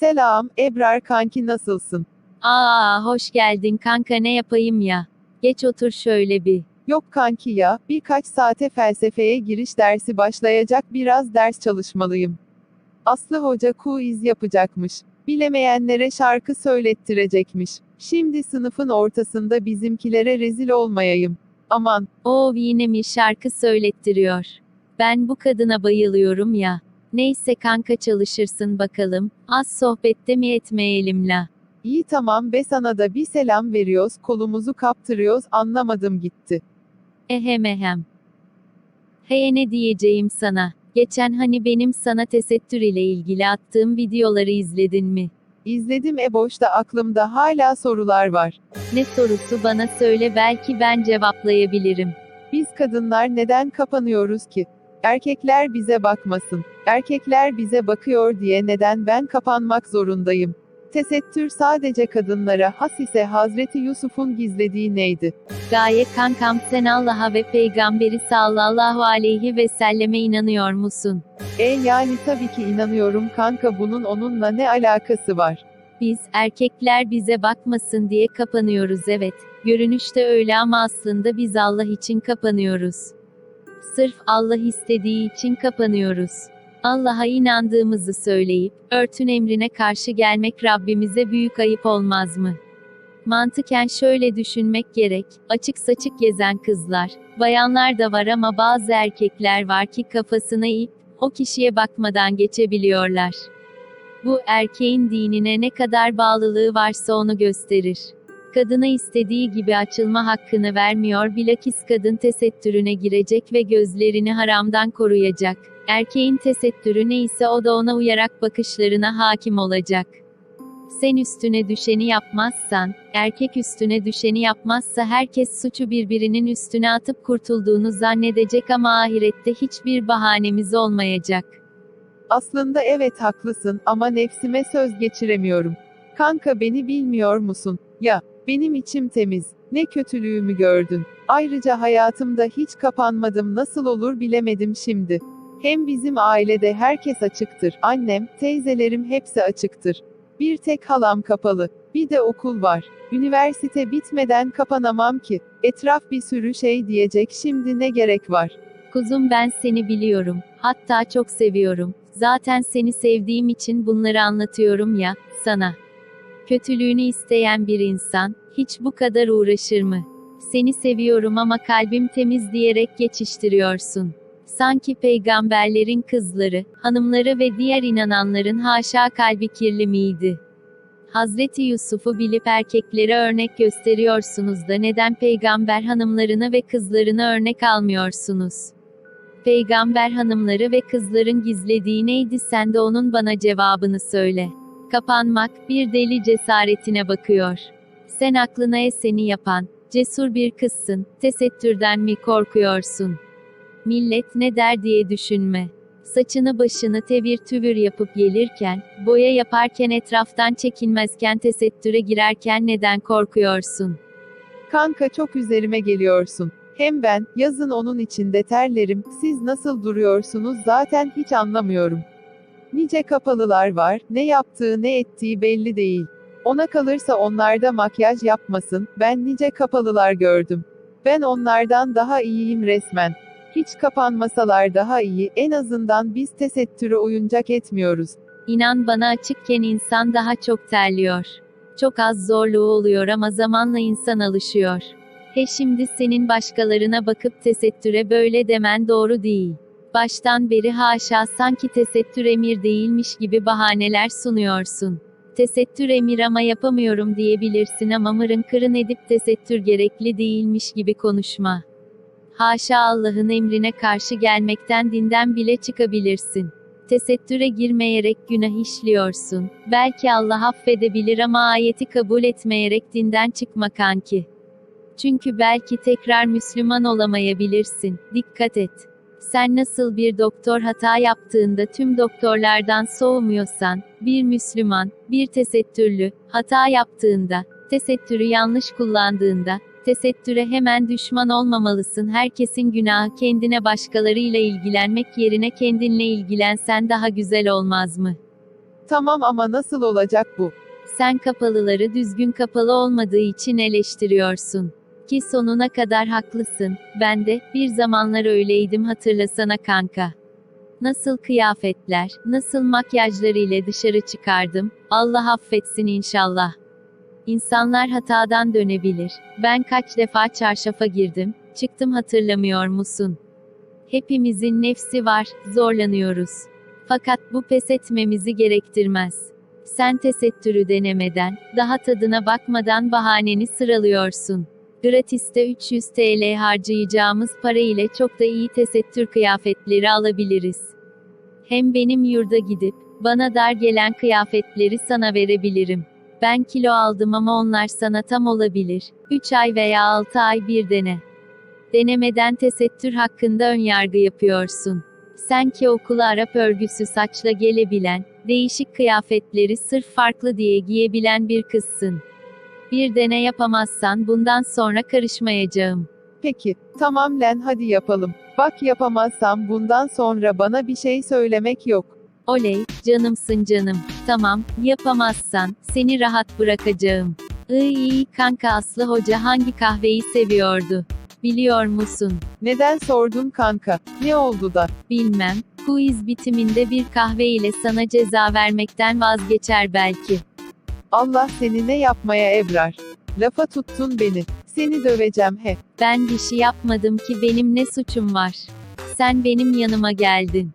Selam, Ebrar kanki nasılsın? Aa, hoş geldin kanka ne yapayım ya? Geç otur şöyle bir. Yok kanki ya, birkaç saate felsefeye giriş dersi başlayacak biraz ders çalışmalıyım. Aslı hoca quiz yapacakmış. Bilemeyenlere şarkı söylettirecekmiş. Şimdi sınıfın ortasında bizimkilere rezil olmayayım. Aman, O yine mi şarkı söylettiriyor? Ben bu kadına bayılıyorum ya. Neyse kanka çalışırsın bakalım. Az sohbette mi etmeyelim la? iyi tamam be sana da bir selam veriyoruz, kolumuzu kaptırıyoruz, anlamadım gitti. Ehem ehem. Hey ne diyeceğim sana? Geçen hani benim sana tesettür ile ilgili attığım videoları izledin mi? İzledim e boşta aklımda hala sorular var. Ne sorusu bana söyle belki ben cevaplayabilirim. Biz kadınlar neden kapanıyoruz ki? Erkekler bize bakmasın. Erkekler bize bakıyor diye neden ben kapanmak zorundayım? Tesettür sadece kadınlara has ise Hazreti Yusuf'un gizlediği neydi? Gaye kankam sen Allah'a ve peygamberi sallallahu aleyhi ve selleme inanıyor musun? E yani tabii ki inanıyorum kanka bunun onunla ne alakası var? Biz, erkekler bize bakmasın diye kapanıyoruz evet. Görünüşte öyle ama aslında biz Allah için kapanıyoruz. Sırf Allah istediği için kapanıyoruz. Allah'a inandığımızı söyleyip, örtün emrine karşı gelmek Rabbimize büyük ayıp olmaz mı? Mantıken şöyle düşünmek gerek, açık saçık gezen kızlar, bayanlar da var ama bazı erkekler var ki kafasına ip, o kişiye bakmadan geçebiliyorlar. Bu, erkeğin dinine ne kadar bağlılığı varsa onu gösterir. Kadına istediği gibi açılma hakkını vermiyor bilakis kadın tesettürüne girecek ve gözlerini haramdan koruyacak. Erkeğin tesettürü neyse o da ona uyarak bakışlarına hakim olacak. Sen üstüne düşeni yapmazsan, erkek üstüne düşeni yapmazsa herkes suçu birbirinin üstüne atıp kurtulduğunu zannedecek ama ahirette hiçbir bahanemiz olmayacak. Aslında evet haklısın ama nefsime söz geçiremiyorum. Kanka beni bilmiyor musun? Ya, benim içim temiz. Ne kötülüğümü gördün. Ayrıca hayatımda hiç kapanmadım nasıl olur bilemedim şimdi. Hem bizim ailede herkes açıktır. Annem, teyzelerim hepsi açıktır. Bir tek halam kapalı. Bir de okul var. Üniversite bitmeden kapanamam ki. Etraf bir sürü şey diyecek şimdi ne gerek var? Kuzum ben seni biliyorum. Hatta çok seviyorum. Zaten seni sevdiğim için bunları anlatıyorum ya, sana. Kötülüğünü isteyen bir insan, hiç bu kadar uğraşır mı? Seni seviyorum ama kalbim temiz diyerek geçiştiriyorsun. Sanki peygamberlerin kızları, hanımları ve diğer inananların haşa kalbi kirli miydi? Hazreti Yusuf'u bilip erkeklere örnek gösteriyorsunuz da neden peygamber hanımlarını ve kızlarını örnek almıyorsunuz? Peygamber hanımları ve kızların gizlediği neydi sen de onun bana cevabını söyle. Kapanmak, bir deli cesaretine bakıyor. Sen aklına eseni yapan, cesur bir kızsın, tesettürden mi korkuyorsun? Millet ne der diye düşünme. Saçını başını tevir tüvür yapıp gelirken, boya yaparken etraftan çekinmezken tesettüre girerken neden korkuyorsun? Kanka çok üzerime geliyorsun. Hem ben, yazın onun içinde terlerim, siz nasıl duruyorsunuz zaten hiç anlamıyorum. Nice kapalılar var, ne yaptığı ne ettiği belli değil. Ona kalırsa onlarda makyaj yapmasın, ben nice kapalılar gördüm. Ben onlardan daha iyiyim resmen. Hiç kapanmasalar daha iyi, en azından biz tesettüre oyuncak etmiyoruz. İnan bana açıkken insan daha çok terliyor. Çok az zorluğu oluyor ama zamanla insan alışıyor. He şimdi senin başkalarına bakıp tesettüre böyle demen doğru değil. Baştan beri haşa sanki tesettür emir değilmiş gibi bahaneler sunuyorsun. Tesettür emir ama yapamıyorum diyebilirsin ama mırın kırın edip tesettür gerekli değilmiş gibi konuşma. Haşa Allah'ın emrine karşı gelmekten dinden bile çıkabilirsin. Tesettüre girmeyerek günah işliyorsun. Belki Allah affedebilir ama ayeti kabul etmeyerek dinden çıkma kanki. Çünkü belki tekrar Müslüman olamayabilirsin. Dikkat et. Sen nasıl bir doktor hata yaptığında tüm doktorlardan soğumuyorsan, bir Müslüman, bir tesettürlü, hata yaptığında, tesettürü yanlış kullandığında, tesettüre hemen düşman olmamalısın. Herkesin günahı kendine başkalarıyla ilgilenmek yerine kendinle ilgilensen daha güzel olmaz mı? Tamam ama nasıl olacak bu? Sen kapalıları düzgün kapalı olmadığı için eleştiriyorsun. Ki sonuna kadar haklısın. Ben de bir zamanlar öyleydim hatırlasana kanka. Nasıl kıyafetler, nasıl makyajları ile dışarı çıkardım. Allah affetsin inşallah. İnsanlar hatadan dönebilir. Ben kaç defa çarşafa girdim, çıktım hatırlamıyor musun? Hepimizin nefsi var, zorlanıyoruz. Fakat bu pes etmemizi gerektirmez. Sen tesettürü denemeden, daha tadına bakmadan bahaneni sıralıyorsun. Gratis'te 300 TL harcayacağımız para ile çok da iyi tesettür kıyafetleri alabiliriz. Hem benim yurda gidip, bana dar gelen kıyafetleri sana verebilirim. Ben kilo aldım ama onlar sana tam olabilir. 3 ay veya 6 ay bir dene. Denemeden tesettür hakkında önyargı yapıyorsun. Sen ki okula Arap örgüsü saçla gelebilen, değişik kıyafetleri sırf farklı diye giyebilen bir kızsın. Bir dene yapamazsan bundan sonra karışmayacağım. Peki, tamam Len hadi yapalım. Bak yapamazsam bundan sonra bana bir şey söylemek yok. Oley, canımsın canım. Tamam, yapamazsan, seni rahat bırakacağım. Iy iyi kanka Aslı Hoca hangi kahveyi seviyordu? Biliyor musun? Neden sordun kanka? Ne oldu da? Bilmem. Quiz bitiminde bir kahve ile sana ceza vermekten vazgeçer belki. Allah seni ne yapmaya Ebrar? Lafa tuttun beni. Seni döveceğim he. Ben bir şey yapmadım ki benim ne suçum var? Sen benim yanıma geldin.